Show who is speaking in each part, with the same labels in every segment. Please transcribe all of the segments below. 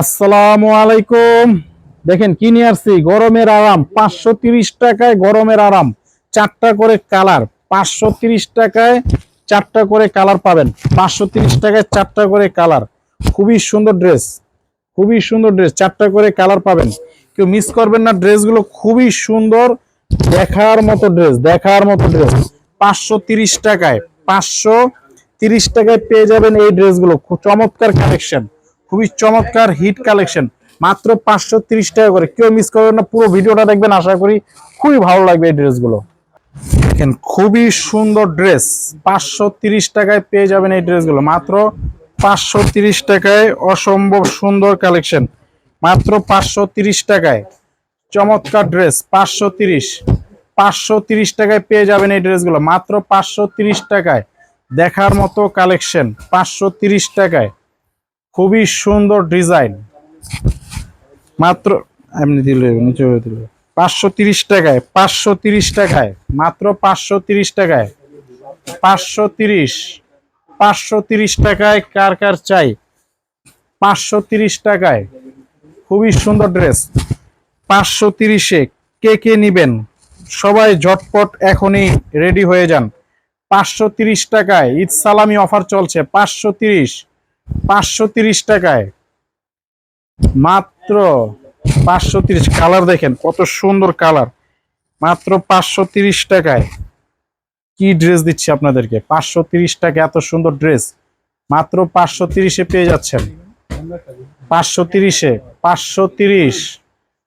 Speaker 1: আসসালামু আলাইকুম। দেখেন, কি নিয়ে আসছি? গরমের আরাম, পাঁচশো টাকায় গরমের আরাম, চারটা করে কালার, পাঁচশো টাকায় চারটা করে কালার পাবেন। পাঁচশো টাকায় চারটা করে কালার। খুবই সুন্দর ড্রেস, খুবই সুন্দর ড্রেস, চারটা করে কালার পাবেন। কেউ মিস করবেন না, ড্রেসগুলো খুবই সুন্দর, দেখার মতো ড্রেস, দেখার মতো ড্রেস। পাঁচশো টাকায় পাঁচশো টাকায় পেয়ে যাবেন এই ড্রেসগুলো। খুব চমৎকার কালেকশন। খুবই চমৎকার হিট কালেকশন। মাত্র পাঁচশো তিরিশ টাকা করে। কেউ মিস করবেন না, পুরো ভিডিওটা দেখবেন, আশা করি খুবই ভালো লাগবে এই ড্রেসগুলো। দেখেন, খুবই সুন্দর ড্রেস। পাঁচশো টাকায় পেয়ে যাবেন এই ড্রেসগুলো। মাত্র পাঁচশো টাকায় অসম্ভব সুন্দর কালেকশন। মাত্র পাঁচশো তিরিশ টাকায়। চমৎকার ড্রেস, পাঁচশো তিরিশ। পাঁচশো তিরিশ টাকায় পেয়ে যাবেন এই ড্রেসগুলো। মাত্র পাঁচশো তিরিশ টাকায়। দেখার মতো কালেকশন, পাঁচশো তিরিশ টাকায়। খুবই সুন্দর ডিজাইন। মাত্র, এমনি দিলে নিচে দিলে পাঁচশো তিরিশ টাকায়, পাঁচশো তিরিশ টাকায়, মাত্র পাঁচশো তিরিশ টাকায়। পাঁচশো তিরিশ পাঁচশো তিরিশ টাকায় কার কার চাই? পাঁচশো তিরিশ টাকায়, খুবই সুন্দর ড্রেস। পাঁচশো তিরিশে কে কে নিবেন? সবাই ঝটপট এখনই রেডি হয়ে যান। পাঁচশো তিরিশ টাকায় ঈদ সালামি অফার চলছে, পাঁচশো তিরিশ। পাঁচশো তিরিশ টাকায়। মাত্র পাঁচশো তিরিশ কালার দেখেন, কত সুন্দর কালার। মাত্র পাঁচশো তিরিশ টাকায়। কি ড্রেস দিচ্ছি আপনাদেরকে? পাঁচশো তিরিশ টাকা, এত সুন্দর ড্রেস। মাত্র পাঁচশো তিরিশে পেয়ে যাচ্ছেন। পাঁচশো তিরিশে পাঁচশো তিরিশ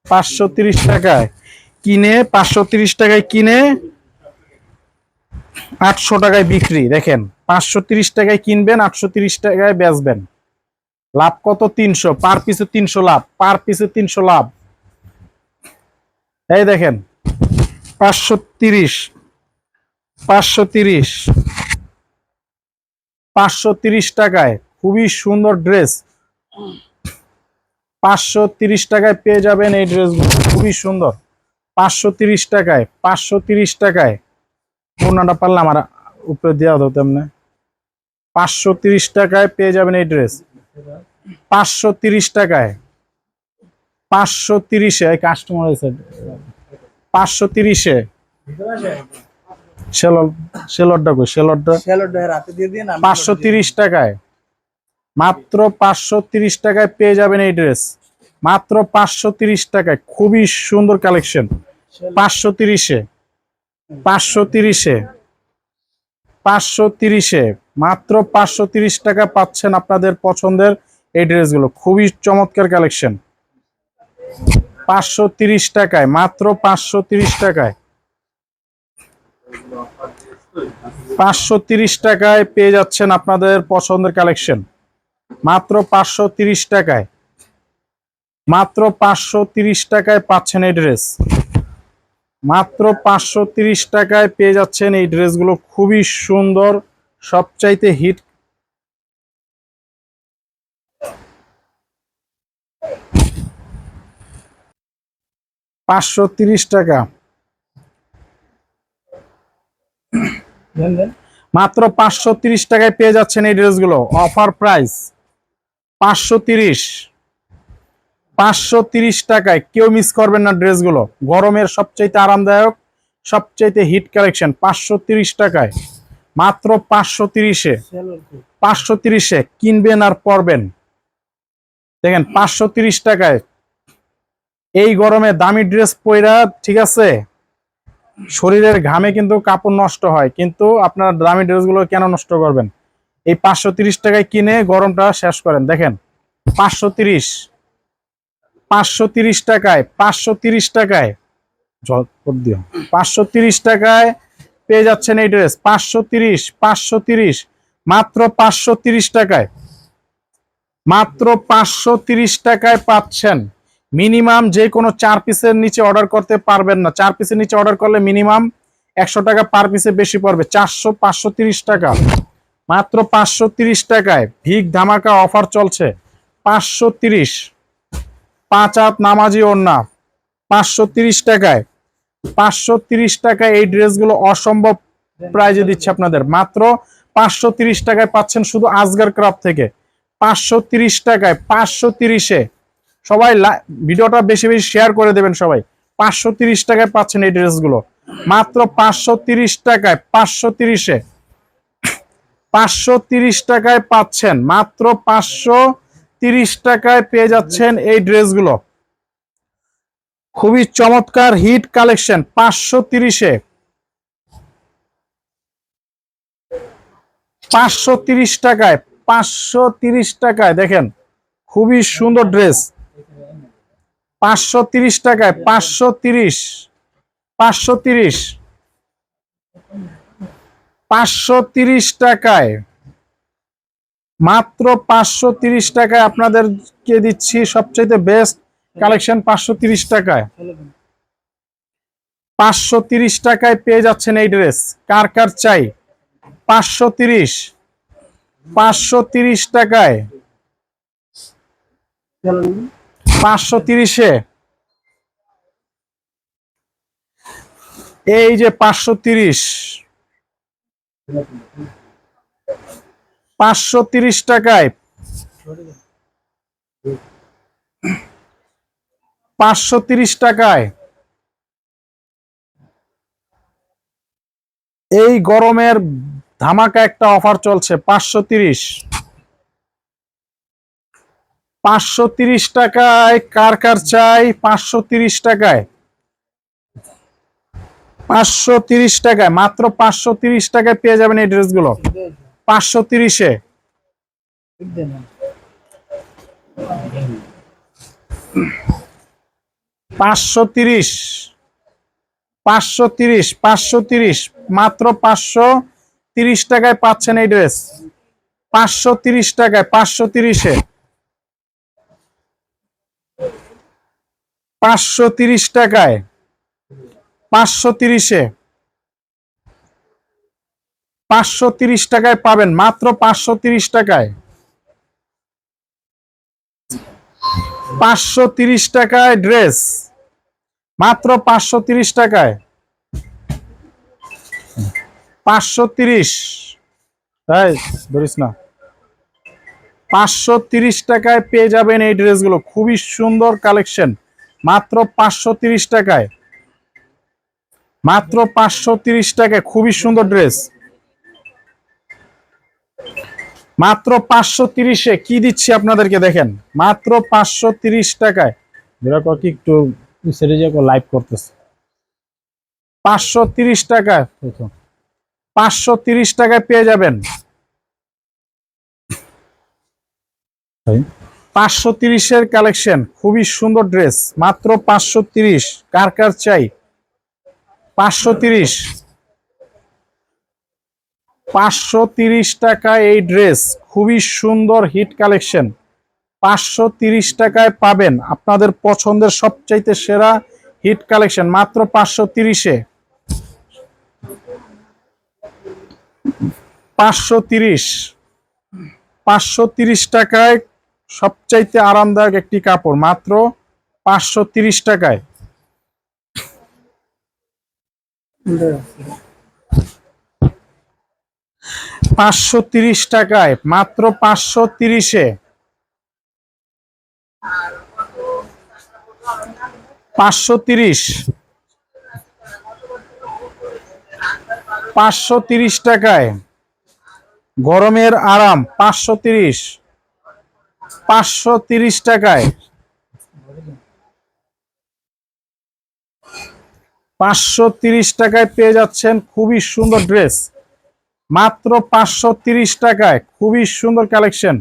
Speaker 1: পাঁচশো তিরিশ টাকায়। কিনে, পাঁচশো তিরিশ টাকায় কিনে, আটশো টাকায় বিক্রি, দেখেন। পাঁচশো টাকায় কিনবেন, আটশো টাকায় বেচবেন। লাভ কত? তিনশো। পার পিসে তিনশো লাভ, পার পিসে তিনশো লাভ। এই দেখেন, পাঁচশো তিরিশ পাঁচশো তিরিশ পাঁচশো তিরিশ টাকায়, খুবই সুন্দর ড্রেস। পাঁচশো তিরিশ টাকায় পেয়ে যাবেন এই ড্রেসগুলো, খুবই সুন্দর। পাঁচশো তিরিশ টাকায়, পাঁচশো তিরিশ টাকায়। পূর্ণটা পারলাম আর উপরে দেওয়া হতো তেমনি। পাঁচশো তিরিশ টাকায় পেয়ে যাবেন এই ড্রেস। পাঁচশো তিরিশ টাকায়। পাঁচশো তিরিশে কাস্টমার এসে পাঁচশো তিরিশে। সেলরটা কই? সেলরটা পাঁচশো তিরিশ টাকায়। মাত্র পাঁচশো তিরিশ টাকায় পেয়ে যাবেন এই ড্রেস। মাত্র পাঁচশো তিরিশ টাকায়। খুবই সুন্দর কালেকশন পাঁচশো তিরিশে। পাঁচশো তিরিশে। পাঁচশো তিরিশে। মাত্র পাঁচশো টাকা পাচ্ছেন আপনাদের পছন্দের এই ড্রেসগুলো। খুবই চমৎকার কালেকশন। পাঁচশো টাকায়, মাত্র পাঁচশো টাকায়। পাঁচশো টাকায় পেয়ে যাচ্ছেন আপনাদের পছন্দের কালেকশন। মাত্র পাঁচশো টাকায়। মাত্র পাঁচশো টাকায় পাচ্ছেন এই ড্রেস। মাত্র পাঁচশো টাকায় পেয়ে যাচ্ছেন এই ড্রেসগুলো। খুবই সুন্দর সবচাইতে হিট পাঁচশো তিরিশ টাকা। মাত্র পাঁচশো তিরিশ টাকায় পেয়ে যাচ্ছেন এই ড্রেসগুলো। অফার প্রাইস পাঁচশো তিরিশ। পাঁচশো তিরিশ টাকায় কেউ মিস করবেন না ড্রেসগুলো। গরমের সবচাইতে আরামদায়ক, সবচাইতে হিট কালেকশন পাঁচশো তিরিশ টাকায়। মাত্র পাঁচশো তিরিশে। পাঁচশো তিরিশে কিনবেন আর পরবেন। দেখেন, পাঁচশো তিরিশ টাকায়। এই গরমে দামি ড্রেস পইরা, ঠিক আছে? শরীরের ঘামে কিন্তু কাপড় নষ্ট হয়, কিন্তু আপনার দামি ড্রেসগুলো কেন নষ্ট করবেন? এই পাঁচশো তিরিশ টাকায় কিনে গরমটা শেষ করেন। দেখেন, পাঁচশো তিরিশ। পাঁচশো তিরিশ টাকায়, পাঁচশো তিরিশ টাকায় পাঁচশো তিরিশ টাকায় পেয়ে যাচ্ছেন এই ড্রেস পাঁচশো তিরিশ পাঁচশো তিরিশ, মাত্র পাঁচশো তিরিশ টাকায়। মাত্র পাঁচশো তিরিশ টাকায় পাচ্ছেন। মিনিমাম যে কোনো চার পিসের নিচে অর্ডার করতে পারবেন না। চার পিসের নিচে অর্ডার করলে মিনিমাম একশো টাকা পার পিসে বেশি পড়বে। চারশো, পাঁচশো তিরিশ টাকা। মাত্র পাঁচশো তিরিশ টাকায় ভিক ধামাকা অফার চলছে। পাঁচশো তিরিশ, পাঁচ হাত নামাজি ওড়না, পাঁচশো তিরিশ টাকায়। পাঁচশো তিরিশ টাকায় এই ড্রেসগুলো অসম্ভব প্রাইজে দিচ্ছে আপনাদের। মাত্র পাঁচশো তিরিশ টাকায় পাচ্ছেন শুধু আজগার ক্রাফট থেকে। পাঁচশো তিরিশ টাকায় পাঁচশো তিরিশে। সবাই ভিডিওটা বেশি বেশি শেয়ার করে দেবেন সবাই। পাঁচশো তিরিশ টাকায় পাচ্ছেন এই ড্রেসগুলো। মাত্র পাঁচশো তিরিশ টাকায় পাঁচশো তিরিশে। পাঁচশো তিরিশ টাকায় পাচ্ছেন। মাত্র পাঁচশো তিরিশ টাকায় পেয়ে যাচ্ছেন এই ড্রেসগুলো। খুবই চমৎকার হিট কালেকশন, পাঁচশো তিরিশে। পাঁচশো তিরিশ টাকায়, পাঁচশো তিরিশ টাকায়, দেখেন, খুবই সুন্দর ড্রেস। পাঁচশো তিরিশ টাকায়, পাঁচশো তিরিশ পাঁচশো তিরিশ। পাঁচশো তিরিশ টাকায়, মাত্র পাঁচশো তিরিশ টাকায় আপনাদেরকে দিচ্ছি সবচেয়ে বেস্ট কালেকশন পাঁচশো তিরিশ টাকায়। পাঁচশো তিরিশ টাকায় পেয়ে যাচ্ছেন এই ড্রেস। কার কার চাই? পাঁচশো তিরিশ। পাঁচশো তিরিশ টাকায়। পাঁচশো তিরিশে। এই যে পাঁচশো তিরিশ। পাঁচশো তিরিশ টাকায়। পাঁচশো টাকায়। এই গরমের ধামাকা একটা অফার চলছে, পাঁচশো তিরিশ। পাঁচশো তিরিশ টাকায় কার কার চাই? পাঁচশো তিরিশ টাকায়। পাঁচশো তিরিশ টাকায়, মাত্র পাঁচশো তিরিশ টাকায় পেয়ে যাবেন এই ড্রেসগুলো। পাঁচশো তিরিশে। পাঁচশো তিরিশ। পাঁচশো তিরিশ পাঁচশো তিরিশ, মাত্র পাঁচশো তিরিশ টাকায় পাচ্ছেন এই ড্রেস। পাঁচশো তিরিশ টাকায়, পাঁচশো তিরিশে। পাঁচশো তিরিশ টাকায়, পাঁচশো তিরিশে। পাঁচশো তিরিশ টাকায় পাবেন, মাত্র পাঁচশো তিরিশ টাকায়। পাঁচশো তিরিশ টাকায় ড্রেস। মাত্র পাঁচশো তিরিশ টাকায়। পাঁচশো তিরিশ। তাই ধরিস না। পাঁচশো তিরিশ টাকায় পেয়ে যাবেন এই ড্রেসগুলো। খুবই সুন্দর কালেকশন। মাত্র পাঁচশো তিরিশ টাকায়। মাত্র পাঁচশো তিরিশ টাকায়। খুবই সুন্দর ড্রেস। মাত্র পাঁচশো তিরিশে কি দিচ্ছি আপনাদেরকে দেখেন? মাত্র পাঁচশো তিরিশ টাকায়। একটু লাইভ করতেছে। পাঁচশো তিরিশ টাকা পাঁচশো তিরিশ টাকায় পেয়ে যাবেন। পাঁচশো তিরিশের কালেকশন খুবই সুন্দর ড্রেস মাত্র পাঁচশো তিরিশ। কার কার চাই? পাঁচশো তিরিশ। পাঁচশো তিরিশ টাকা এই ড্রেস, খুবই সুন্দর হিট কালেকশন। পাঁচশো তিরিশ টাকায় পাবেন আপনাদের পছন্দের সবচাইতে সেরা হিট কালেকশন, মাত্র পাঁচশো তিরিশে পাঁচশো তিরিশ পাঁচশো তিরিশ টাকায় সবচাইতে আরামদায়ক একটি কাপড়, মাত্র পাঁচশো তিরিশ টাকায়। পাঁচশো তিরিশ টাকায়, মাত্র পাঁচশো তিরিশে। পাঁচশো তিরিশ। পাঁচশো তিরিশ টাকায়। গরমের আরাম, পাঁচশো তিরিশ। পাঁচশো তিরিশ টাকায়। পাঁচশো তিরিশ টাকায় পেয়ে যাচ্ছেন খুবই সুন্দর ড্রেস। মাত্র পাঁচশো তিরিশ টাকায় খুবই সুন্দর কালেকশন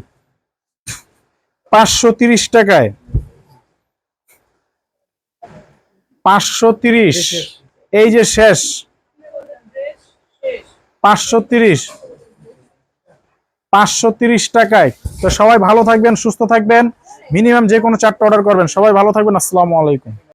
Speaker 1: পাঁচশো তিরিশ টাকায়। পাঁচশো তিরিশ। এই যে শেষ। পাঁচশো তিরিশ। পাঁচশো তিরিশ টাকায়। তো সবাই ভালো থাকবেন সুস্থ থাকবেন। মিনিমাম যে কোনো চারটা অর্ডার করবেন। সবাই ভালো থাকবেন। আসসালামু আলাইকুম।